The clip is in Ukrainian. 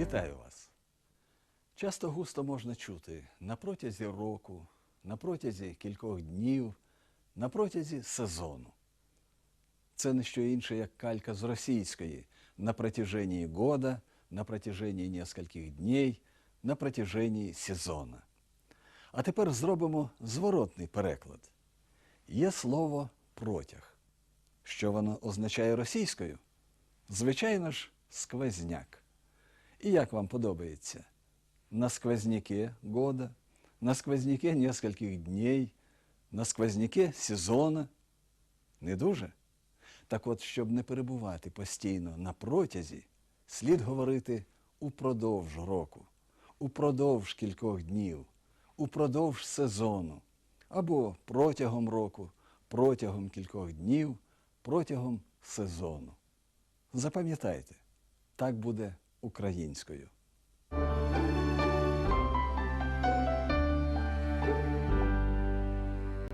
Вітаю вас! Часто густо можна чути на протязі року, на протязі кількох днів, на протязі сезону. Це не що інше, як калька з російської на протяжении года, на протяжении нескольких дней, на протяжении сезона. А тепер зробимо зворотний переклад. Є слово протяг. Що воно означає російською? Звичайно ж, сквозняк. І як вам подобається? На сквозняке года, на сквозняке нескольких дней, на сквозняке сезона. Не дуже? Так от, щоб не перебувати постійно на протязі, слід говорити упродовж року, упродовж кількох днів, упродовж сезону, або протягом року, протягом кількох днів, протягом сезону. Запам'ятайте, так буде українською.